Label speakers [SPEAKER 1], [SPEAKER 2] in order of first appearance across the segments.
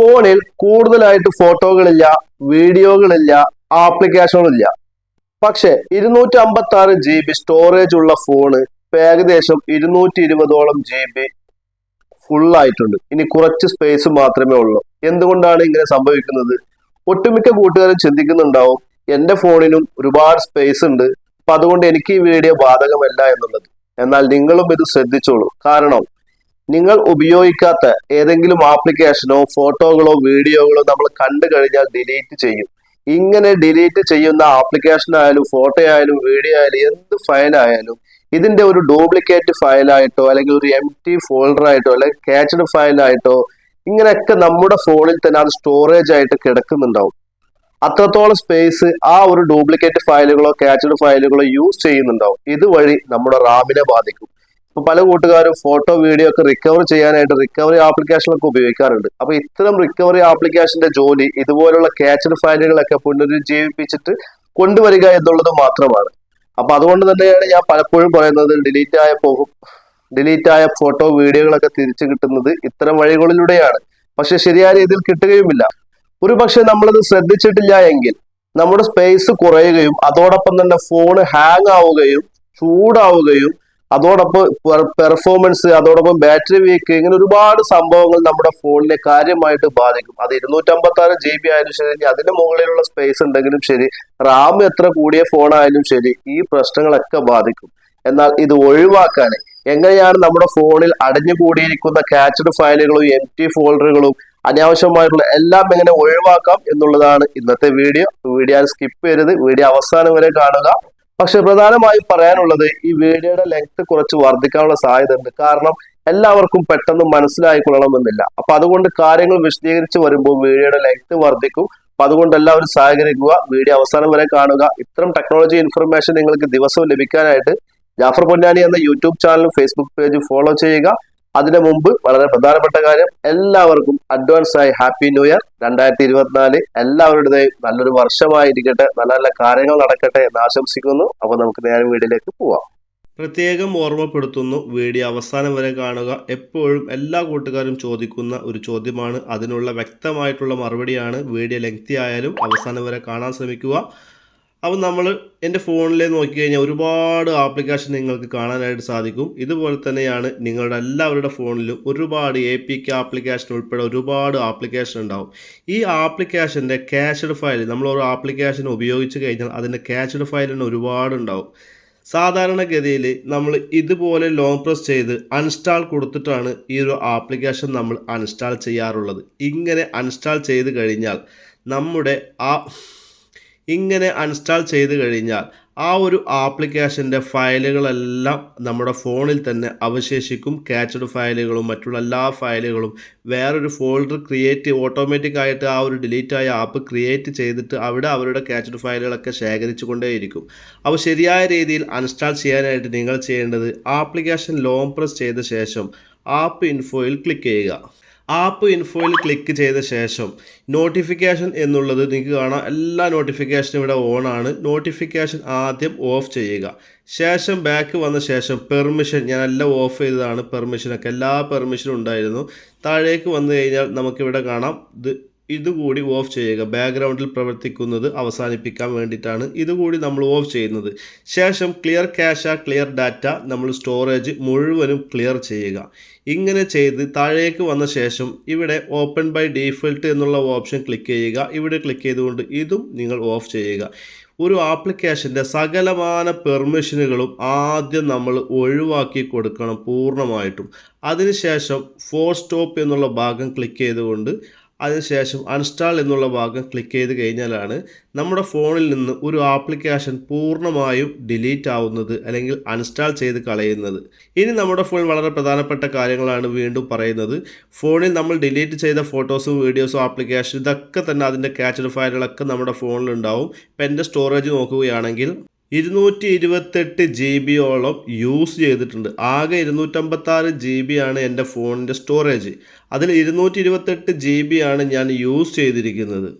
[SPEAKER 1] ഫോണിൽ കൂടുതലായിട്ട് ഫോട്ടോകളില്ല വീഡിയോകളില്ല ആപ്ലിക്കേഷനുകളില്ല. പക്ഷെ ഇരുന്നൂറ്റി അമ്പത്തി ആറ് ജി ബി സ്റ്റോറേജ് ഉള്ള ഫോണ് ഏകദേശം ഇരുന്നൂറ്റി ഇരുപതോളം ജി ബി ഫുൾ ആയിട്ടുണ്ട് ഇനി കുറച്ച് സ്പേസ് മാത്രമേ ഉള്ളൂ. എന്തുകൊണ്ടാണ് ഇങ്ങനെ സംഭവിക്കുന്നത്? ഒട്ടുമിക്ക കൂട്ടുകാരും ചിന്തിക്കുന്നുണ്ടാവും എന്റെ ഫോണിനും ഒരുപാട് സ്പേസ് ഉണ്ട് അപ്പൊ അതുകൊണ്ട് എനിക്ക് ഈ വീഡിയോ ബാധകമല്ല എന്നുള്ളത്. എന്നാൽ നിങ്ങളും ഇത് ശ്രദ്ധിച്ചോളൂ. കാരണം നിങ്ങൾ ഉപയോഗിക്കാത്ത ഏതെങ്കിലും ആപ്ലിക്കേഷനോ ഫോട്ടോകളോ വീഡിയോകളോ നമ്മൾ കണ്ടു കഴിഞ്ഞാൽ ഡിലീറ്റ് ചെയ്യും. ഇങ്ങനെ ഡിലീറ്റ് ചെയ്യുന്ന ആപ്ലിക്കേഷൻ ആയാലും ഫോട്ടോ ആയാലും വീഡിയോ ആയാലും എന്ത് ഫയലായാലും ഇതിന്റെ ഒരു ഡ്യൂപ്ലിക്കേറ്റ് ഫയലായിട്ടോ അല്ലെങ്കിൽ ഒരു എം ടി ഫോൾഡർ ആയിട്ടോ അല്ലെങ്കിൽ കാച്ച്ഡ് ഫയലായിട്ടോ ഇങ്ങനെയൊക്കെ നമ്മുടെ ഫോണിൽ തന്നെ അത് സ്റ്റോറേജ് ആയിട്ട് കിടക്കുന്നുണ്ടാവും. അത്രത്തോളം സ്പേസ് ആ ഒരു ഡ്യൂപ്ലിക്കേറ്റ് ഫയലുകളോ ക്യാച്ച്ഡ് ഫയലുകളോ യൂസ് ചെയ്യുന്നുണ്ടാവും. ഇതുവഴി നമ്മുടെ റാമിനെ ബാധിക്കും. ഇപ്പൊ പല കൂട്ടുകാരും ഫോട്ടോ വീഡിയോ ഒക്കെ റിക്കവർ ചെയ്യാനായിട്ട് റിക്കവറി ആപ്ലിക്കേഷനൊക്കെ ഉപയോഗിക്കാറുണ്ട്. അപ്പൊ ഇത്തരം റിക്കവറി ആപ്ലിക്കേഷന്റെ ജോലി ഇതുപോലുള്ള കാച്ച്ഡ് ഫയലുകളൊക്കെ പുനരുജ്ജീവിപ്പിച്ചിട്ട് കൊണ്ടുവരിക എന്നുള്ളത് മാത്രമാണ്. അപ്പൊ അതുകൊണ്ട് തന്നെയാണ് ഞാൻ പലപ്പോഴും പറയുന്നത് ഡിലീറ്റ് ആയ ഡിലീറ്റ് ആയ ഫോട്ടോ വീഡിയോകളൊക്കെ തിരിച്ചു കിട്ടുന്നത് ഇത്തരം വഴികളിലൂടെയാണ്. പക്ഷെ ശരിയായ രീതിയിൽ കിട്ടുകയുമില്ല. ഒരു പക്ഷെ നമ്മളത് ശ്രദ്ധിച്ചിട്ടില്ല എങ്കിൽ നമ്മുടെ സ്പേസ് കുറയുകയും അതോടൊപ്പം തന്നെ ഫോൺ ഹാങ് ആവുകയും ചൂടാവുകയും അതോടൊപ്പം പെർഫോമൻസ് അതോടൊപ്പം ബാറ്ററി വീക്ക് ഇങ്ങനെ ഒരുപാട് സംഭവങ്ങൾ നമ്മുടെ ഫോണിനെ കാര്യമായിട്ട് ബാധിക്കും. അത് ഇരുന്നൂറ്റമ്പത്തി ആറ് ജി ബി ആയാലും ശരി അതിന് മുകളിലുള്ള സ്പേസ് ഉണ്ടെങ്കിലും ശരി റാം എത്ര കൂടിയ ഫോണായാലും ശരി ഈ പ്രശ്നങ്ങളൊക്കെ ബാധിക്കും. എന്നാൽ ഇത് ഒഴിവാക്കാൻ എങ്ങനെയാണ് നമ്മുടെ ഫോണിൽ അടഞ്ഞുകൂടിയിരിക്കുന്ന കാച്ച്ഡ് ഫയലുകളും എം ടി ഫോൾഡറുകളും അനാവശ്യമായിട്ടുള്ള എല്ലാം എങ്ങനെ ഒഴിവാക്കാം എന്നുള്ളതാണ് ഇന്നത്തെ വീഡിയോ വീഡിയോ സ്കിപ്പ് ചെയ്യരുത്. വീഡിയോ അവസാനം വരെ കാണുക. പക്ഷെ പ്രധാനമായും പറയാനുള്ളത് ഈ വീഡിയോയുടെ ലെങ്ത് കുറച്ച് വർദ്ധിക്കാനുള്ള സാധ്യത ഉണ്ട് കാരണം എല്ലാവർക്കും പെട്ടെന്ന് മനസ്സിലായിക്കൊള്ളണമെന്നില്ല. അപ്പൊ അതുകൊണ്ട് കാര്യങ്ങൾ വിശദീകരിച്ച് വരുമ്പോൾ വീഡിയോയുടെ ലെങ്ത് വർദ്ധിക്കും. അപ്പൊ അതുകൊണ്ട് എല്ലാവരും സഹകരിക്കുക. വീഡിയോ അവസാനം വരെ കാണുക. ഇത്തരം ടെക്നോളജി ഇൻഫർമേഷൻ നിങ്ങൾക്ക് ദിവസവും ലഭിക്കാനായിട്ട് ജാഫർ പൊന്നാനി എന്ന യൂട്യൂബ് ചാനലും ഫേസ്ബുക്ക് പേജും ഫോളോ ചെയ്യുക. അതിനു മുമ്പ് വളരെ പ്രധാനപ്പെട്ട കാര്യം എല്ലാവർക്കും അഡ്വാൻസ് ആയി ഹാപ്പി ന്യൂ ഇയർ രണ്ടായിരത്തി ഇരുപത്തിനാല് എല്ലാവരുടെയും നല്ലൊരു വർഷമായിരിക്കട്ടെ നല്ല നല്ല കാര്യങ്ങൾ നടക്കട്ടെ എന്ന് ആശംസിക്കുന്നു. അപ്പൊ നമുക്ക് നേരെ വീഡിയോയിലേക്ക് പോവാം. പ്രത്യേകം ഓർമ്മപ്പെടുത്തുന്നു വീഡിയോ അവസാനം വരെ കാണുക. എപ്പോഴും എല്ലാ കൂട്ടുകാരും ചോദിക്കുന്ന ഒരു ചോദ്യമാണ്. അതിനുള്ള വ്യക്തമായിട്ടുള്ള മറുപടിയാണ് വീഡിയോ ലെങ്തി ആയാലും അവസാനം വരെ കാണാൻ ശ്രമിക്കുക. അപ്പം നമ്മൾ എന്റെ ഫോണിലെ നോക്കി കഴിഞ്ഞാൽ ഒരുപാട് ആപ്ലിക്കേഷൻ നിങ്ങൾക്ക് കാണാനായിട്ട് സാധിക്കും. ഇതുപോലെ തന്നെയാണ് നിങ്ങളുടെ എല്ലാവരുടെ ഫോണിലും ഒരുപാട് എ പി കെ ആപ്ലിക്കേഷൻ ഉൾപ്പെടെ ഒരുപാട് ആപ്ലിക്കേഷൻ ഉണ്ടാവും. ഈ ആപ്ലിക്കേഷന്റെ ക്യാഷ്ഡ് ഫയൽ നമ്മൾ ഒരു ആപ്ലിക്കേഷൻ ഉപയോഗിച്ച് കഴിഞ്ഞാൽ അതിന്റെ ക്യാഷ്ഡ് ഫയലിന് ഒരുപാട് ഉണ്ടാവും. സാധാരണഗതിയിൽ നമ്മൾ ഇതുപോലെ ലോങ് പ്രസ് ചെയ്ത് അൺസ്റ്റാൾ കൊടുത്തിട്ടാണ് ഈ ഒരു ആപ്ലിക്കേഷൻ നമ്മൾ അൺസ്റ്റാൾ ചെയ്യാറുള്ളത്. ഇങ്ങനെ അൺസ്റ്റാൾ ചെയ്ത് കഴിഞ്ഞാൽ നമ്മുടെ ആ ഇങ്ങനെ അൺസ്റ്റാൾ ചെയ്ത് കഴിഞ്ഞാൽ ആ ഒരു ആപ്ലിക്കേഷന്റെ ഫയലുകളെല്ലാം നമ്മുടെ ഫോണിൽ തന്നെ അവശേഷിക്കും. കാച്ചഡ് ഫയലുകളും മറ്റുള്ള എല്ലാ ഫയലുകളും വേറൊരു ഫോൾഡർ ക്രിയേറ്റ് ഓട്ടോമാറ്റിക് ആയിട്ട് ആ ഒരു ഡിലീറ്റായ ആപ്പ് ക്രിയേറ്റ് ചെയ്തിട്ട് അവിടെ അവരുടെ കാച്ചഡ് ഫയലുകളൊക്കെ ശേഖരിച്ചു കൊണ്ടേയിരിക്കും. അപ്പോൾ ശരിയായ രീതിയിൽ അൺസ്റ്റാൾ ചെയ്യാനായിട്ട് നിങ്ങൾ ചെയ്യേണ്ടത് ആപ്ലിക്കേഷൻ ലോങ് പ്രസ് ചെയ്ത ശേഷം ആപ്പ് ഇൻഫോയിൽ ക്ലിക്ക് ചെയ്യുക. ആപ്പ് ഇൻഫോയിൽ ക്ലിക്ക് ചെയ്ത ശേഷം നോട്ടിഫിക്കേഷൻ എന്നുള്ളത് നിങ്ങൾക്ക് കാണാം. എല്ലാ നോട്ടിഫിക്കേഷനും ഇവിടെ ഓൺ ആണ്. നോട്ടിഫിക്കേഷൻ ആദ്യം ഓഫ് ചെയ്യുക. ശേഷം ബാക്ക് വന്ന ശേഷം പെർമിഷൻ ഞാൻ എല്ലാം ഓഫ് ചെയ്തതാണ് പെർമിഷനൊക്കെ എല്ലാ പെർമിഷനും ഉണ്ടായിരുന്നു. താഴേക്ക് വന്നു കഴിഞ്ഞാൽ നമുക്കിവിടെ കാണാം. ഇത് ഇതുകൂടി ഓഫ് ചെയ്യുക. ബാക്ക്ഗ്രൗണ്ടിൽ പ്രവർത്തിക്കുന്നത് അവസാനിപ്പിക്കാൻ വേണ്ടിയിട്ടാണ് ഇതുകൂടി നമ്മൾ ഓഫ് ചെയ്യുന്നത്. ശേഷം ക്ലിയർ ക്യാഷ ക്ലിയർ ഡാറ്റ നമ്മൾ സ്റ്റോറേജ് മുഴുവനും ക്ലിയർ ചെയ്യുക. ഇങ്ങനെ ചെയ്ത് താഴേക്ക് വന്ന ശേഷം ഇവിടെ ഓപ്പൺ ബൈ ഡീഫൾട്ട് എന്നുള്ള ഓപ്ഷൻ ക്ലിക്ക് ചെയ്യുക. ഇവിടെ ക്ലിക്ക് ചെയ്തുകൊണ്ട് ഇതും നിങ്ങൾ ഓഫ് ചെയ്യുക. ഒരു ആപ്ലിക്കേഷന്റെ സകലമാന പെർമിഷനുകളും ആദ്യം നമ്മൾ ഒഴിവാക്കി കൊടുക്കണം പൂർണമായിട്ടും. അതിനുശേഷം ഫോർ സ്റ്റോപ്പ് എന്നുള്ള ഭാഗം ക്ലിക്ക് ചെയ്തുകൊണ്ട് അതിനുശേഷം അൺസ്റ്റാൾ എന്നുള്ള ഭാഗം ക്ലിക്ക് ചെയ്ത് കഴിഞ്ഞാലാണ് നമ്മുടെ ഫോണിൽ നിന്ന് ഒരു ആപ്ലിക്കേഷൻ പൂർണമായും ഡിലീറ്റ് ആവുന്നത് അല്ലെങ്കിൽ അൺസ്റ്റാൾ ചെയ്ത് കളയുന്നത്. ഇനി നമ്മുടെ ഫോൺ വളരെ പ്രധാനപ്പെട്ട കാര്യങ്ങളാണ് വീണ്ടും പറയുന്നത്. ഫോണിൽ നമ്മൾ ഡിലീറ്റ് ചെയ്ത ഫോട്ടോസും വീഡിയോസും ആപ്ലിക്കേഷൻ ഇതൊക്കെ തന്നെ അതിന്റെ ക്യാച്ചഡ് ഫയലുകളൊക്കെ നമ്മുടെ ഫോണിലുണ്ടാവും ഇപ്പം എന്റെ സ്റ്റോറേജ് നോക്കുകയാണെങ്കിൽ ഇരുന്നൂറ്റി ഇരുപത്തെട്ട് ജി ബിയോളം യൂസ് ചെയ്തിട്ടുണ്ട്. ആകെ ഇരുന്നൂറ്റമ്പത്താറ് ജി ബി ആണ് എന്റെ ഫോണിന്റെ സ്റ്റോറേജ്. അതിൽ ഇരുന്നൂറ്റി ഇരുപത്തെട്ട് ജി ബി ആണ് ഞാൻ യൂസ് ചെയ്തിരിക്കുന്നത്.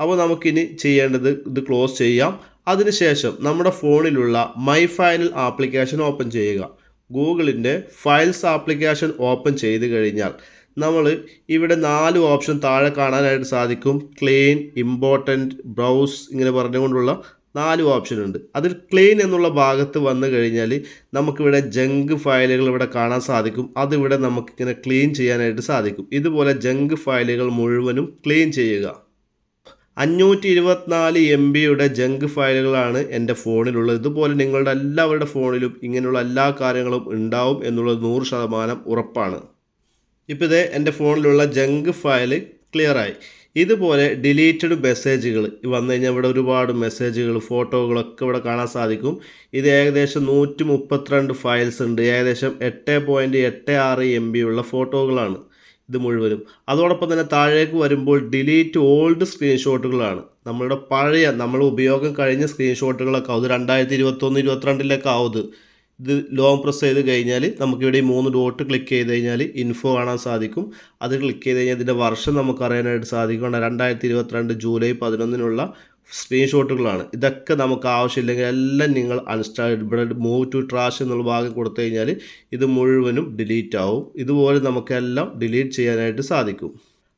[SPEAKER 1] അപ്പോൾ നമുക്കിനി ചെയ്യേണ്ടത് ഇത് ക്ലോസ് ചെയ്യാം. അതിനുശേഷം നമ്മുടെ ഫോണിലുള്ള മൈ ഫൈനൽ ആപ്ലിക്കേഷൻ ഓപ്പൺ ചെയ്യുക. ഗൂഗിളിന്റെ ഫയൽസ് ആപ്ലിക്കേഷൻ ഓപ്പൺ ചെയ്ത് കഴിഞ്ഞാൽ നമ്മൾ ഇവിടെ നാല് ഓപ്ഷൻ താഴെ കാണാനായിട്ട് സാധിക്കും. ക്ലീൻ ഇമ്പോർട്ടന്റ് ബ്രൗസ് ഇങ്ങനെ പറഞ്ഞുകൊണ്ടുള്ള നാല് ഓപ്ഷൻ ഉണ്ട്. അതിൽ ക്ലീൻ എന്നുള്ള ഭാഗത്ത് വന്നു കഴിഞ്ഞാൽ നമുക്കിവിടെ ജങ്ക് ഫയലുകൾ ഇവിടെ കാണാൻ സാധിക്കും. അതിവിടെ നമുക്കിങ്ങനെ ക്ലീൻ ചെയ്യാനായിട്ട് സാധിക്കും. ഇതുപോലെ ജങ്ക് ഫയലുകൾ മുഴുവനും ക്ലീൻ ചെയ്യുക. അഞ്ഞൂറ്റി ഇരുപത്തിനാല് എം ബിയുടെ ജങ്ക് ഫയലുകളാണ് എന്റെ ഫോണിലുള്ളത്. ഇതുപോലെ നിങ്ങളുടെ എല്ലാവരുടെ ഫോണിലും ഇങ്ങനെയുള്ള എല്ലാ കാര്യങ്ങളും ഉണ്ടാവും എന്നുള്ളത് നൂറ് ശതമാനം ഉറപ്പാണ്. ഇപ്പോൾ ഇതേ എന്റെ ഫോണിലുള്ള ജങ്ക് ഫയൽ ക്ലിയറായി ഇതുപോലെ ഡിലീറ്റഡ് മെസ്സേജുകൾ വന്നു കഴിഞ്ഞാൽ ഇവിടെ ഒരുപാട് മെസ്സേജുകൾ ഫോട്ടോകളൊക്കെ ഇവിടെ കാണാൻ സാധിക്കും. ഇത് ഏകദേശം നൂറ്റി മുപ്പത്തിരണ്ട് ഫയൽസ് ഉണ്ട്. ഏകദേശം എട്ട് പോയിന്റ് എട്ട് ആറ് എം ബി ഉള്ള ഫോട്ടോകളാണ് ഇത് മുഴുവനും. അതോടൊപ്പം തന്നെ താഴേക്ക് വരുമ്പോൾ ഡിലീറ്റ് ഓൾഡ് സ്ക്രീൻഷോട്ടുകളാണ്. നമ്മളുടെ പഴയ നമ്മൾ ഉപയോഗം കഴിഞ്ഞ സ്ക്രീൻഷോട്ടുകളൊക്കെ ആവും. രണ്ടായിരത്തി ഇരുപത്തൊന്ന് ഇരുപത്തിരണ്ടിലൊക്കെ ആവും ഇത് ലോങ് പ്രസ് ചെയ്ത് കഴിഞ്ഞാൽ നമുക്കിവിടെ ഈ മൂന്ന് ഡോട്ട് ക്ലിക്ക് ചെയ്ത് കഴിഞ്ഞാൽ ഇൻഫോ കാണാൻ സാധിക്കും. അത് ക്ലിക്ക് ചെയ്ത് കഴിഞ്ഞാൽ ഇതിന്റെ വർഷം നമുക്ക് അറിയാനായിട്ട് സാധിക്കും രണ്ടായിരത്തി ഇരുപത്തിരണ്ട് ജൂലൈ പതിനൊന്നിനുള്ള സ്ക്രീൻഷോട്ടുകളാണ് ഇതൊക്കെ നമുക്ക് ആവശ്യമില്ലെങ്കിൽ എല്ലാം നിങ്ങൾ അൺസ്റ്റാൾ ഇവിടെ മൂവ് ടു ട്രാഷ് എന്നുള്ള ഭാഗം കൊടുത്തു കഴിഞ്ഞാൽ ഇത് മുഴുവനും ഡിലീറ്റ് ആവും. ഇതുപോലെ നമുക്കെല്ലാം ഡിലീറ്റ് ചെയ്യാനായിട്ട് സാധിക്കും.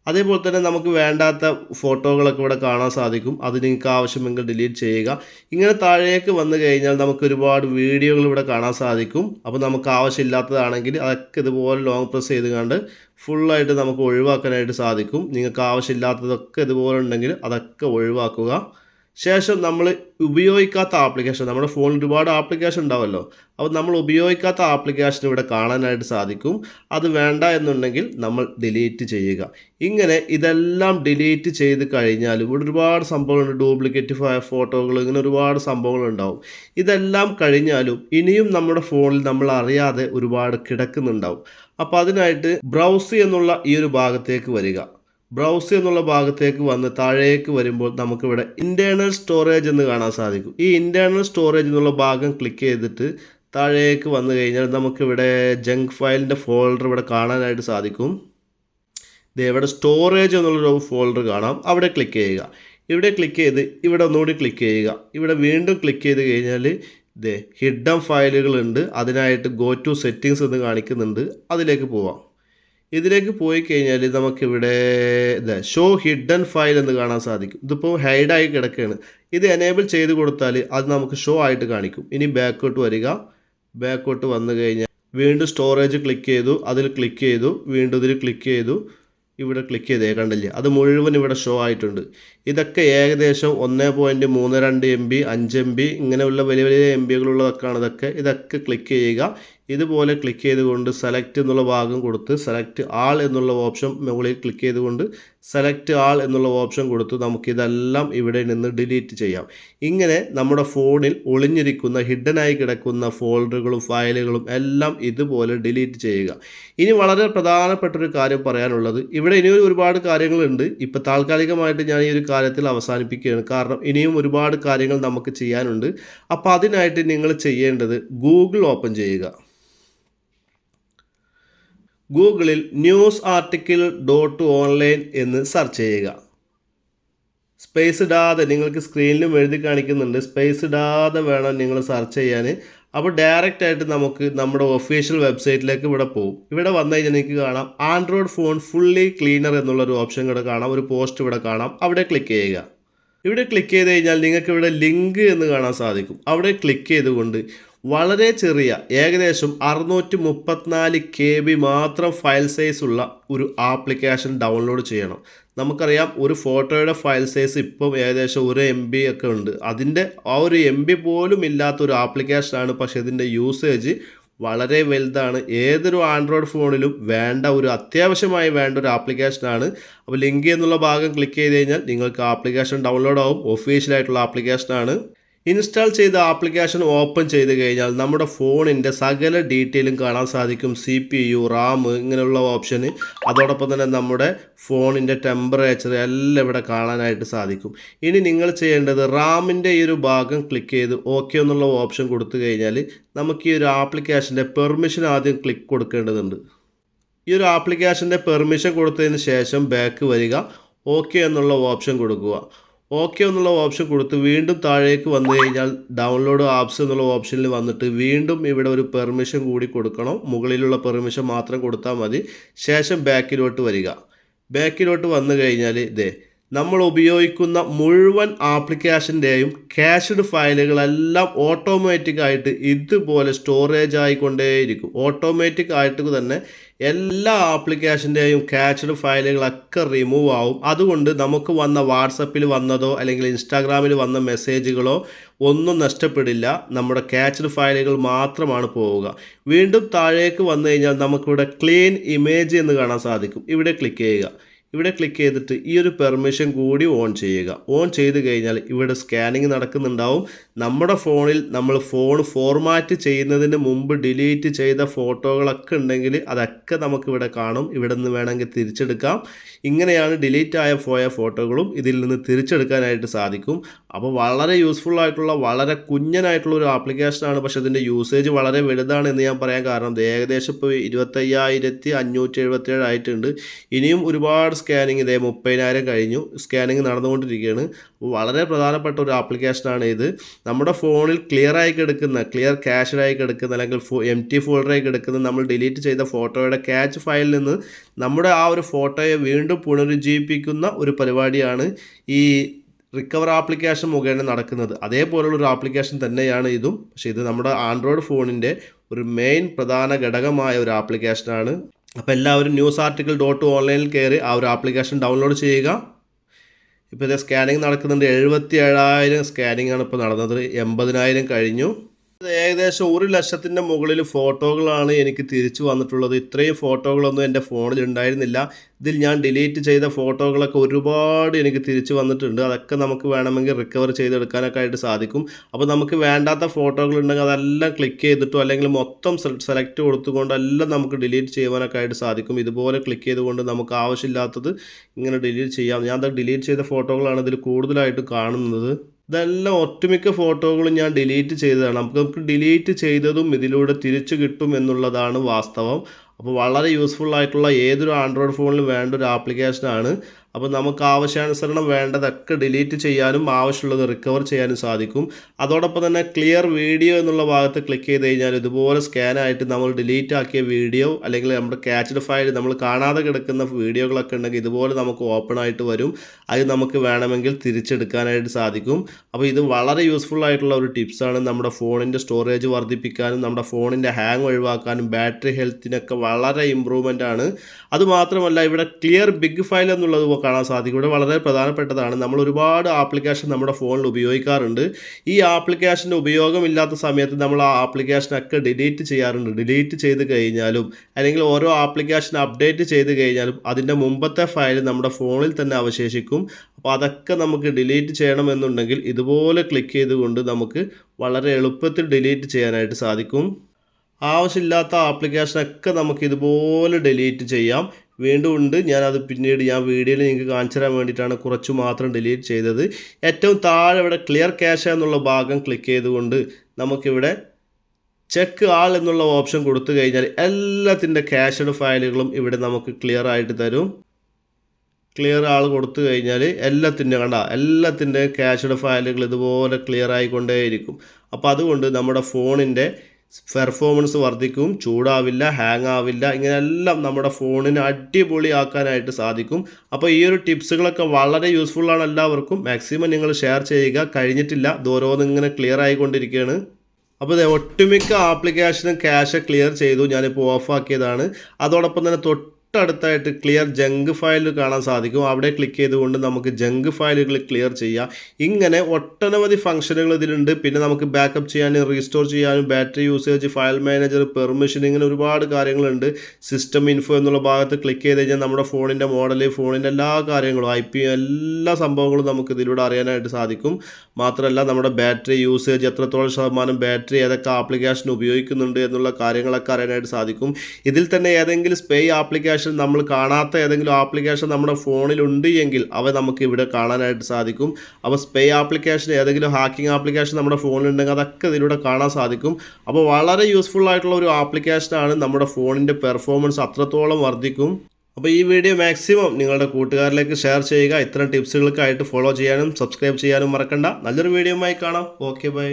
[SPEAKER 1] അതേപോലെ തന്നെ നമുക്ക് വേണ്ടാത്ത ഫോട്ടോകളൊക്കെ ഇവിടെ കാണാൻ സാധിക്കും. അത് നിങ്ങൾക്ക് ആവശ്യമെങ്കിൽ ഡിലീറ്റ് ചെയ്യുക. ഇങ്ങനെ താഴേക്ക് വന്നു കഴിഞ്ഞാൽ നമുക്ക് ഒരുപാട് വീഡിയോകൾ ഇവിടെ കാണാൻ സാധിക്കും. അപ്പോൾ നമുക്ക് ആവശ്യമില്ലാത്തതാണെങ്കിൽ അതൊക്കെ ഇതുപോലെ ലോങ് പ്രസ് ചെയ്ത് കണ്ട് ഫുള്ളായിട്ട് നമുക്ക് ഒഴിവാക്കാനായിട്ട് സാധിക്കും. നിങ്ങൾക്ക് ആവശ്യമില്ലാത്തതൊക്കെ ഇതുപോലെ ഉണ്ടെങ്കിൽ അതൊക്കെ ഒഴിവാക്കുക. ശേഷം നമ്മൾ ഉപയോഗിക്കാത്ത ആപ്ലിക്കേഷൻ നമ്മുടെ ഫോണിൽ ഒരുപാട് ആപ്ലിക്കേഷൻ ഉണ്ടാവുമല്ലോ അപ്പോൾ നമ്മൾ ഉപയോഗിക്കാത്ത ആപ്ലിക്കേഷൻ ഇവിടെ കാണാനായിട്ട് സാധിക്കും. അത് വേണ്ട എന്നുണ്ടെങ്കിൽ നമ്മൾ ഡിലീറ്റ് ചെയ്യുക. ഇങ്ങനെ ഇതെല്ലാം ഡിലീറ്റ് ചെയ്ത് കഴിഞ്ഞാൽ ഇവിടെ ഒരുപാട് സംഭവങ്ങളുണ്ട്. ഡ്യൂപ്ലിക്കേറ്റ് ഫോട്ടോകൾ ഇങ്ങനെ ഒരുപാട് സംഭവങ്ങളുണ്ടാവും ഇതെല്ലാം കഴിഞ്ഞാലും ഇനിയും നമ്മുടെ ഫോണിൽ നമ്മൾ അറിയാതെ ഒരുപാട് കിടക്കുന്നുണ്ടാവും. അപ്പോൾ അതിനായിട്ട് ബ്രൗസ് എന്നുള്ള ഈ ഒരു ഭാഗത്തേക്ക് വരിക. ബ്രൗസ് എന്നുള്ള ഭാഗത്തേക്ക് വന്ന് താഴേക്ക് വരുമ്പോൾ നമുക്കിവിടെ ഇന്റേർണൽ സ്റ്റോറേജ് എന്ന് കാണാൻ സാധിക്കും. ഈ ഇന്റേർണൽ സ്റ്റോറേജ് എന്നുള്ള ഭാഗം ക്ലിക്ക് ചെയ്തിട്ട് താഴേക്ക് വന്നു കഴിഞ്ഞാൽ നമുക്കിവിടെ ജങ്ക് ഫയലിന്റെ ഫോൾഡർ ഇവിടെ കാണാനായിട്ട് സാധിക്കും. ഇവിടെ സ്റ്റോറേജ് എന്നുള്ളൊരു ഫോൾഡർ കാണാം. അവിടെ ക്ലിക്ക് ചെയ്യുക. ഇവിടെ ക്ലിക്ക് ചെയ്ത് ഇവിടെ ഒന്നുകൂടി ക്ലിക്ക് ചെയ്യുക. ഇവിടെ വീണ്ടും ക്ലിക്ക് ചെയ്ത് കഴിഞ്ഞാൽ ഇതേ ഹിഡൻ ഫയലുകളുണ്ട് അതിനായിട്ട് ഗോ ടു സെറ്റിങ്സ് എന്ന് കാണിക്കുന്നുണ്ട്. അതിലേക്ക് പോവാം. ഇതിലേക്ക് പോയി കഴിഞ്ഞാൽ നമുക്കിവിടെ ഇത് ഷോ ഹിഡൻ ഫയൽ എന്ന് കാണാൻ സാധിക്കും. ഇതിപ്പോൾ ഹൈഡായി കിടക്കുകയാണ്. ഇത് എനേബിൾ ചെയ്ത് കൊടുത്താൽ അത് നമുക്ക് ഷോ ആയിട്ട് കാണിക്കും. ഇനി ബാക്കോട്ട് വരിക. ബാക്കോട്ട് വന്നു കഴിഞ്ഞാൽ വീണ്ടും സ്റ്റോറേജ് ക്ലിക്ക് ചെയ്തു. അതിൽ ക്ലിക്ക് ചെയ്തു. വീണ്ടും ഇതിൽ ക്ലിക്ക് ചെയ്തു. ഇവിടെ ക്ലിക്ക് ചെയ്തേ കണ്ടില്ലേ? അത് മുഴുവൻ ഇവിടെ ഷോ ആയിട്ടുണ്ട്. ഇതൊക്കെ ഏകദേശം ഒന്ന് പോയിന്റ് മൂന്ന് രണ്ട് എം ബി അഞ്ച് എം ബി ഇങ്ങനെയുള്ള വലിയ വലിയ എം ബികളുള്ളതൊക്കെയാണ് ഇതൊക്കെ. ഇതൊക്കെ ക്ലിക്ക് ചെയ്യുക. ഇതുപോലെ ക്ലിക്ക് ചെയ്തുകൊണ്ട് സെലക്ട് എന്നുള്ള ഭാഗം കൊടുത്ത് സെലക്ട് ആൾ എന്നുള്ള ഓപ്ഷൻ മുകളിൽ ക്ലിക്ക് ചെയ്തുകൊണ്ട് സെലക്ട് ആൾ എന്നുള്ള ഓപ്ഷൻ കൊടുത്ത് നമുക്കിതെല്ലാം ഇവിടെ നിന്ന് ഡിലീറ്റ് ചെയ്യാം. ഇങ്ങനെ നമ്മുടെ ഫോണിൽ ഒളിഞ്ഞിരിക്കുന്ന ഹിഡനായി കിടക്കുന്ന ഫോൾഡറുകളും ഫയലുകളും എല്ലാം ഇതുപോലെ ഡിലീറ്റ് ചെയ്യുക. ഇനി വളരെ പ്രധാനപ്പെട്ട ഒരു കാര്യം പറയാനുള്ളത് ഇവിടെ ഇനിയും ഒരുപാട് കാര്യങ്ങളുണ്ട്. ഇപ്പോൾ താൽക്കാലികമായിട്ട് ഞാൻ ഈ ഒരു കാര്യത്തിൽ അവസാനിപ്പിക്കുകയാണ്. കാരണം ഇനിയും ഒരുപാട് കാര്യങ്ങൾ നമുക്ക് ചെയ്യാനുണ്ട്. അപ്പോൾ അതിനായിട്ട് നിങ്ങൾ ചെയ്യേണ്ടത് ഗൂഗിൾ ഓപ്പൺ ചെയ്യുക. ഗൂഗിളിൽ ന്യൂസ് ആർട്ടിക്കിൾ ഡോട്ട് ഓൺലൈൻ എന്ന് സെർച്ച് ചെയ്യുക. സ്പേസ് ഇടാതെ നിങ്ങൾക്ക് സ്ക്രീനിലും എഴുതി കാണിക്കുന്നുണ്ട്. സ്പേസ് ഇടാതെ വേണം നിങ്ങൾ സെർച്ച് ചെയ്യാൻ. അപ്പോൾ ഡയറക്റ്റ് ആയിട്ട് നമുക്ക് നമ്മുടെ ഒഫീഷ്യൽ വെബ്സൈറ്റിലേക്ക് ഇവിടെ പോകും ഇവിടെ വന്നു കഴിഞ്ഞാൽ നിങ്ങൾക്ക് കാണാം. ആൻഡ്രോയിഡ് ഫോൺ ഫുള്ളി ക്ലീനർ എന്നുള്ളൊരു ഓപ്ഷൻ ഇവിടെ കാണാം. ഒരു പോസ്റ്റ് ഇവിടെ കാണാം. അവിടെ ക്ലിക്ക് ചെയ്യുക. ഇവിടെ ക്ലിക്ക് ചെയ്ത് കഴിഞ്ഞാൽ നിങ്ങൾക്ക് ഇവിടെ ലിങ്ക് എന്ന് കാണാൻ സാധിക്കും. അവിടെ ക്ലിക്ക് ചെയ്തുകൊണ്ട് വളരെ ചെറിയ ഏകദേശം അറുന്നൂറ്റി മുപ്പത്തിനാല് കെ ബി മാത്രം ഫയൽ സൈസ് ഉള്ള ഒരു ആപ്ലിക്കേഷൻ ഡൗൺലോഡ് ചെയ്യണം. നമുക്കറിയാം ഒരു ഫോട്ടോയുടെ ഫയൽ സൈസ് ഇപ്പം ഏകദേശം ഒരു എം ബി ഒക്കെ ഉണ്ട്. അതിന്റെ ആ ഒരു എം ബി പോലും ഇല്ലാത്ത ഒരു ആപ്ലിക്കേഷനാണ് പക്ഷേ ഇതിന്റെ യൂസേജ് വളരെ വലുതാണ്. ഏതൊരു ആൻഡ്രോയിഡ് ഫോണിലും വേണ്ട ഒരു അത്യാവശ്യമായി വേണ്ട ഒരു ആപ്ലിക്കേഷനാണ് അപ്പോൾ ലിങ്ക് എന്നുള്ള ഭാഗം ക്ലിക്ക് ചെയ്ത് കഴിഞ്ഞാൽ നിങ്ങൾക്ക് ആപ്ലിക്കേഷൻ ഡൗൺലോഡ് ആവും. ഒഫീഷ്യലായിട്ടുള്ള ആപ്ലിക്കേഷനാണ് ഇൻസ്റ്റാൾ ചെയ്ത ആപ്ലിക്കേഷൻ ഓപ്പൺ ചെയ്ത് കഴിഞ്ഞാൽ നമ്മുടെ ഫോണിന്റെ സകല ഡീറ്റെയിലും കാണാൻ സാധിക്കും. സി പി യു റാം ഇങ്ങനെയുള്ള ഓപ്ഷന്. അതോടൊപ്പം തന്നെ നമ്മുടെ ഫോണിന്റെ ടെമ്പറേച്ചർ എല്ലാം ഇവിടെ കാണാനായിട്ട് സാധിക്കും. ഇനി നിങ്ങൾ ചെയ്യേണ്ടത് റാമിന്റെ ഈ ഒരു ഭാഗം ക്ലിക്ക് ചെയ്ത് ഓക്കെ എന്നുള്ള ഓപ്ഷൻ കൊടുത്തു കഴിഞ്ഞാൽ നമുക്ക് ഈ ഒരു ആപ്ലിക്കേഷന്റെ പെർമിഷൻ ആദ്യം ക്ലിക്ക് കൊടുക്കേണ്ടതുണ്ട്. ഈ ഒരു ആപ്ലിക്കേഷന്റെ പെർമിഷൻ കൊടുത്തതിന് ശേഷം ബാക്ക് വരിക ഓക്കെ എന്നുള്ള ഓപ്ഷൻ കൊടുക്കുക. ഓക്കെ എന്നുള്ള ഓപ്ഷൻ കൊടുത്ത് വീണ്ടും താഴേക്ക് വന്നു കഴിഞ്ഞാൽ ഡൗൺലോഡ് ആപ്സ് എന്നുള്ള ഓപ്ഷനിൽ വന്നിട്ട് വീണ്ടും ഇവിടെ ഒരു പെർമിഷൻ കൂടി കൊടുക്കണം. മുകളിലുള്ള പെർമിഷൻ മാത്രം കൊടുത്താൽ മതി. ശേഷം ബാക്കിലോട്ട് വരിക. ബാക്കിലോട്ട് വന്നു കഴിഞ്ഞാൽ ഇതേ നമ്മൾ ഉപയോഗിക്കുന്ന മുഴുവൻ ആപ്ലിക്കേഷന്റെയും ക്യാഷ്ഡ് ഫയലുകളെല്ലാം ഓട്ടോമാറ്റിക് ആയിട്ട് ഇതുപോലെ സ്റ്റോറേജ് ആയിക്കൊണ്ടേയിരിക്കും. ഓട്ടോമാറ്റിക് ആയിട്ട് തന്നെ എല്ലാ ആപ്ലിക്കേഷന്റെയും ക്യാച്ച്ഡ് ഫയലുകളൊക്കെ റിമൂവ് ആവും. അതുകൊണ്ട് നമുക്ക് വന്ന വാട്സപ്പിൽ വന്നതോ അല്ലെങ്കിൽ ഇൻസ്റ്റാഗ്രാമിൽ വന്ന മെസ്സേജുകളോ ഒന്നും നഷ്ടപ്പെടില്ല. നമ്മുടെ ക്യാച്ച്ഡ് ഫയലുകൾ മാത്രമാണ് പോവുക. വീണ്ടും താഴേക്ക് വന്നു കഴിഞ്ഞാൽ നമുക്കിവിടെ ക്ലീൻ ഇമേജ് എന്ന് കാണാൻ സാധിക്കും. ഇവിടെ ക്ലിക്ക് ചെയ്യുക. ഇവിടെ ക്ലിക്ക് ചെയ്തിട്ട് ഈ ഒരു പെർമിഷൻ കൂടി ഓൺ ചെയ്യുക. ഓൺ ചെയ്ത് കഴിഞ്ഞാൽ ഇവിടെ സ്കാനിങ് നടക്കുന്നുണ്ടാവും. നമ്മുടെ ഫോണിൽ നമ്മൾ ഫോൺ ഫോർമാറ്റ് ചെയ്യുന്നതിന് മുമ്പ് ഡിലീറ്റ് ചെയ്ത ഫോട്ടോകളൊക്കെ ഉണ്ടെങ്കിൽ അതൊക്കെ നമുക്കിവിടെ കാണും. ഇവിടെ നിന്ന് വേണമെങ്കിൽ തിരിച്ചെടുക്കാം. ഇങ്ങനെയാണ് ഡിലീറ്റ് ആയ പോയ ഫോട്ടോകളും ഇതിൽ നിന്ന് തിരിച്ചെടുക്കാനായിട്ട് സാധിക്കും. അപ്പോൾ വളരെ യൂസ്ഫുൾ ആയിട്ടുള്ള വളരെ കുഞ്ഞനായിട്ടുള്ള ഒരു ആപ്ലിക്കേഷനാണ് പക്ഷെ ഇതിന്റെ യൂസേജ് വളരെ വലുതാണ് എന്ന് ഞാൻ പറയാൻ കാരണം ഏകദേശം ഇപ്പോൾ ഇരുപത്തയ്യായിരത്തി അഞ്ഞൂറ്റി എഴുപത്തേഴ് ആയിട്ടുണ്ട്. ഇനിയും ഒരുപാട് സ്കാനിങ് ഇതേ മുപ്പതിനായിരം കഴിഞ്ഞു. സ്കാനിങ് നടന്നുകൊണ്ടിരിക്കുകയാണ്. വളരെ പ്രധാനപ്പെട്ട ഒരു ആപ്ലിക്കേഷനാണ് ഇത്. നമ്മുടെ ഫോണിൽ ക്ലിയർ ആയി കിടക്കുന്ന ക്ലിയർ ക്യാഷ്ഡായി കിടക്കുന്ന അല്ലെങ്കിൽ എം ടി ഫോൾഡറായി കിടക്കുന്ന നമ്മൾ ഡിലീറ്റ് ചെയ്ത ഫോട്ടോയുടെ ക്യാച്ച് ഫയലിൽ നിന്ന് നമ്മുടെ ആ ഒരു ഫോട്ടോയെ വീണ്ടും പുനരുജ്ജീവിപ്പിക്കുന്ന ഒരു പരിപാടിയാണ് ഈ റിക്കവർ ആപ്ലിക്കേഷൻ മുഖേന നടക്കുന്നത്. അതേപോലുള്ള ഒരു ആപ്ലിക്കേഷൻ തന്നെയാണ് ഇതും. പക്ഷേ ഇത് നമ്മുടെ ആൻഡ്രോയിഡ് ഫോണിന്റെ ഒരു മെയിൻ പ്രധാന ഘടകമായ ഒരു ആപ്ലിക്കേഷനാണ് അപ്പോൾ എല്ലാവരും ന്യൂസ് ആർട്ടിക്കിൾ ഡോട്ട് ഓൺലൈനിൽ കയറി ആ ഒരു ആപ്ലിക്കേഷൻ ഡൗൺലോഡ് ചെയ്യുക. ഇപ്പോൾ ഇത് സ്കാനിങ് നടക്കുന്നുണ്ട്. എഴുപത്തി ഏഴായിരം സ്കാനിങ് ആണ് ഇപ്പോൾ നടന്നത്. എൺപതിനായിരം കഴിഞ്ഞു. ഏകദേശം ഒരു ലക്ഷത്തിന്റെ മുകളിൽ ഫോട്ടോകളാണ് എനിക്ക് തിരിച്ചു വന്നിട്ടുള്ളത്. ഇത്രയും ഫോട്ടോകളൊന്നും എന്റെ ഫോണിൽ ഉണ്ടായിരുന്നില്ല. ഇതിൽ ഞാൻ ഡിലീറ്റ് ചെയ്ത ഫോട്ടോകളൊക്കെ ഒരുപാട് എനിക്ക് തിരിച്ചു വന്നിട്ടുണ്ട്. അതൊക്കെ നമുക്ക് വേണമെങ്കിൽ റിക്കവർ ചെയ്തെടുക്കാനൊക്കെ ആയിട്ട് സാധിക്കും. അപ്പോൾ നമുക്ക് വേണ്ടാത്ത ഫോട്ടോകൾ ഉണ്ടെങ്കിൽ അതെല്ലാം ക്ലിക്ക് ചെയ്തിട്ടോ അല്ലെങ്കിൽ മൊത്തം സെലക്ട് കൊടുത്തുകൊണ്ട് എല്ലാം നമുക്ക് ഡിലീറ്റ് ചെയ്യുവാനൊക്കെ ആയിട്ട് സാധിക്കും. ഇതുപോലെ ക്ലിക്ക് ചെയ്തുകൊണ്ട് നമുക്ക് ആവശ്യമില്ലാത്തത് ഇങ്ങനെ ഡിലീറ്റ് ചെയ്യാം. ഞാൻ ഡിലീറ്റ് ചെയ്ത ഫോട്ടോകളാണ് ഇതിൽ കൂടുതലായിട്ട് കാണുന്നത്. ഇതെല്ലാം ഒട്ടുമിക്ക ഫോട്ടോകളും ഞാൻ ഡിലീറ്റ് ചെയ്തതാണ്. നമുക്ക് നമുക്ക് ഡിലീറ്റ് ചെയ്തതും ഇതിലൂടെ തിരിച്ചു കിട്ടും എന്നുള്ളതാണ് വാസ്തവം. അപ്പോൾ വളരെ യൂസ്ഫുൾ ആയിട്ടുള്ള ഏതൊരു ആൻഡ്രോയിഡ് ഫോണിലും വേണ്ട ഒരു ആപ്ലിക്കേഷനാണ് അപ്പോൾ നമുക്ക് ആവശ്യാനുസരണം വേണ്ടതൊക്കെ ഡിലീറ്റ് ചെയ്യാനും ആവശ്യമുള്ളത് റിക്കവർ ചെയ്യാനും സാധിക്കും. അതോടൊപ്പം തന്നെ ക്ലിയർ വീഡിയോ എന്നുള്ള ഭാഗത്ത് ക്ലിക്ക് ചെയ്ത് കഴിഞ്ഞാൽ ഇതുപോലെ സ്കാനായിട്ട് നമ്മൾ ഡിലീറ്റ് ആക്കിയ വീഡിയോ അല്ലെങ്കിൽ നമ്മുടെ ക്യാച്ച്ഡ് ഫയൽ നമ്മൾ കാണാതെ കിടക്കുന്ന വീഡിയോകളൊക്കെ ഉണ്ടെങ്കിൽ ഇതുപോലെ നമുക്ക് ഓപ്പൺ ആയിട്ട് വരും. അത് നമുക്ക് വേണമെങ്കിൽ തിരിച്ചെടുക്കാനായിട്ട് സാധിക്കും. അപ്പോൾ ഇത് വളരെ യൂസ്ഫുൾ ആയിട്ടുള്ള ഒരു ടിപ്സാണ് നമ്മുടെ ഫോണിന്റെ സ്റ്റോറേജ് വർദ്ധിപ്പിക്കാനും നമ്മുടെ ഫോണിന്റെ ഹാങ് ഒഴിവാക്കാനും ബാറ്ററി ഹെൽത്തിനൊക്കെ വളരെ ഇമ്പ്രൂവ്മെന്റ് ആണ്. അതുമാത്രമല്ല ഇവിടെ ക്ലിയർ ബിഗ് ഫയൽ എന്നുള്ളത് കാണാൻ സാധിക്കും. ഇവിടെ വളരെ പ്രധാനപ്പെട്ടതാണ്. നമ്മൾ ഒരുപാട് ആപ്ലിക്കേഷൻ നമ്മുടെ ഫോണിൽ ഉപയോഗിക്കാറുണ്ട്. ഈ ആപ്ലിക്കേഷന്റെ ഉപയോഗമില്ലാത്ത സമയത്ത് നമ്മൾ ആ ആപ്ലിക്കേഷനൊക്കെ ഡിലീറ്റ് ചെയ്യാറുണ്ട്. ഡിലീറ്റ് ചെയ്ത് കഴിഞ്ഞാലും അല്ലെങ്കിൽ ഓരോ ആപ്ലിക്കേഷൻ അപ്ഡേറ്റ് ചെയ്ത് കഴിഞ്ഞാലും അതിന്റെ മുമ്പത്തെ ഫയൽ നമ്മുടെ ഫോണിൽ തന്നെ അവശേഷിക്കും. അപ്പോൾ അതൊക്കെ നമുക്ക് ഡിലീറ്റ് ചെയ്യണമെന്നുണ്ടെങ്കിൽ ഇതുപോലെ ക്ലിക്ക് ചെയ്തുകൊണ്ട് നമുക്ക് വളരെ എളുപ്പത്തിൽ ഡിലീറ്റ് ചെയ്യാനായിട്ട് സാധിക്കും. ആവശ്യമില്ലാത്ത ആപ്ലിക്കേഷനൊക്കെ നമുക്ക് ഇതുപോലെ ഡിലീറ്റ് ചെയ്യാം. വീണ്ടും ഉണ്ട്. ഞാനത് പിന്നീട് ഞാൻ വീഡിയോയിൽ നിങ്ങൾക്ക് കാണിച്ചു തരാൻ വേണ്ടിയിട്ടാണ് കുറച്ച് മാത്രം ഡിലീറ്റ് ചെയ്തത്. ഏറ്റവും താഴെ ഇവിടെ ക്ലിയർ ക്യാഷ് എന്നുള്ള ഭാഗം ക്ലിക്ക് ചെയ്തുകൊണ്ട് നമുക്കിവിടെ ചെക്ക് ആൾ എന്നുള്ള ഓപ്ഷൻ കൊടുത്തു കഴിഞ്ഞാൽ എല്ലാത്തിന്റെ ക്യാഷഡ് ഫയലുകളും ഇവിടെ നമുക്ക് ക്ലിയർ ആയിട്ട് തരും. ക്ലിയർ ആൾ കൊടുത്തു കഴിഞ്ഞാൽ എല്ലാത്തിന്റെ കണ്ട എല്ലാത്തിന്റെ ക്യാഷഡ് ഫയലുകൾ ഇതുപോലെ ക്ലിയർ ആയിക്കൊണ്ടേയിരിക്കും. അപ്പോൾ അതുകൊണ്ട് നമ്മുടെ ഫോണിന്റെ പെർഫോമൻസ് വർദ്ധിക്കും ചൂടാവില്ല ഹാങ് ആവില്ല ഇങ്ങനെയെല്ലാം നമ്മുടെ ഫോണിന് അടിപൊളിയാക്കാനായിട്ട് സാധിക്കും. അപ്പോൾ ഈ ഒരു ടിപ്സുകളൊക്കെ വളരെ യൂസ്ഫുള്ളാണ് എല്ലാവർക്കും. മാക്സിമം നിങ്ങൾ ഷെയർ ചെയ്യുക. കഴിഞ്ഞിട്ടില്ല. ദൂരവും ഇങ്ങനെ ക്ലിയർ ആയിക്കൊണ്ടിരിക്കുകയാണ്. അപ്പോൾ ഒട്ടുമിക്ക ആപ്ലിക്കേഷനും ക്യാഷ് ക്ലിയർ ചെയ്തു. ഞാനിപ്പോൾ ഓഫാക്കിയതാണ് അതോടൊപ്പം തന്നെ തൊട്ട് തൊട്ടടുത്തായിട്ട് ക്ലിയർ ജങ്ക് ഫയൽ കാണാൻ സാധിക്കും. അവിടെ ക്ലിക്ക് ചെയ്തുകൊണ്ട് നമുക്ക് ജങ്ക് ഫയലുകൾ ക്ലിയർ ചെയ്യാം. ഇങ്ങനെ ഒട്ടനവധി ഫംഗ്ഷനുകൾ ഇതിലുണ്ട്. പിന്നെ നമുക്ക് ബാക്കപ്പ് ചെയ്യാനും റീസ്റ്റോർ ചെയ്യാനും battery usage file manager permission ഇങ്ങനെ ഒരുപാട് കാര്യങ്ങളുണ്ട്. സിസ്റ്റം ഇൻഫോ എന്നുള്ള ഭാഗത്ത് ക്ലിക്ക് ചെയ്ത് കഴിഞ്ഞാൽ നമ്മുടെ ഫോണിന്റെ മോഡൽ ഫോണിന്റെ എല്ലാ കാര്യങ്ങളും ഐ പി എല്ലാ സംഭവങ്ങളും നമുക്ക് ഇതിലൂടെ അറിയാനായിട്ട് സാധിക്കും. മാത്രമല്ല നമ്മുടെ ബാറ്ററി യൂസേജ് എത്രത്തോളം ശതമാനം ബാറ്ററി ഏതൊക്കെ ആപ്ലിക്കേഷൻ ഉപയോഗിക്കുന്നുണ്ട് എന്നുള്ള കാര്യങ്ങളൊക്കെ അറിയാനായിട്ട് സാധിക്കും. ഇതിൽ തന്നെ ഏതെങ്കിലും സ്പേ ആപ്ലിക്കേഷൻ നമ്മൾ കാണാത്ത ഏതെങ്കിലും ആപ്ലിക്കേഷൻ നമ്മുടെ ഫോണിലുണ്ട് എങ്കിൽ അവ നമുക്ക് ഇവിടെ കാണാനായിട്ട് സാധിക്കും. അപ്പോൾ സ്പേ ആപ്ലിക്കേഷൻ ഏതെങ്കിലും ഹാക്കിംഗ് ആപ്ലിക്കേഷൻ നമ്മുടെ ഫോണിലുണ്ടെങ്കിൽ അതൊക്കെ ഇതിലൂടെ കാണാൻ സാധിക്കും. അപ്പോൾ വളരെ യൂസ്ഫുൾ ആയിട്ടുള്ള ഒരു ആപ്ലിക്കേഷനാണ് നമ്മുടെ ഫോണിന്റെ പെർഫോമൻസ് അത്രത്തോളം വർദ്ധിക്കും. അപ്പോൾ ഈ വീഡിയോ മാക്സിമം നിങ്ങളുടെ കൂട്ടുകാരിലേക്ക് ഷെയർ ചെയ്യുക. ഇത്തരം ടിപ്സുകൾക്കായിട്ട് ഫോളോ ചെയ്യാനും സബ്സ്ക്രൈബ് ചെയ്യാനും മറക്കണ്ട. നല്ലൊരു വീഡിയോയുമായി കാണാം. Okay bye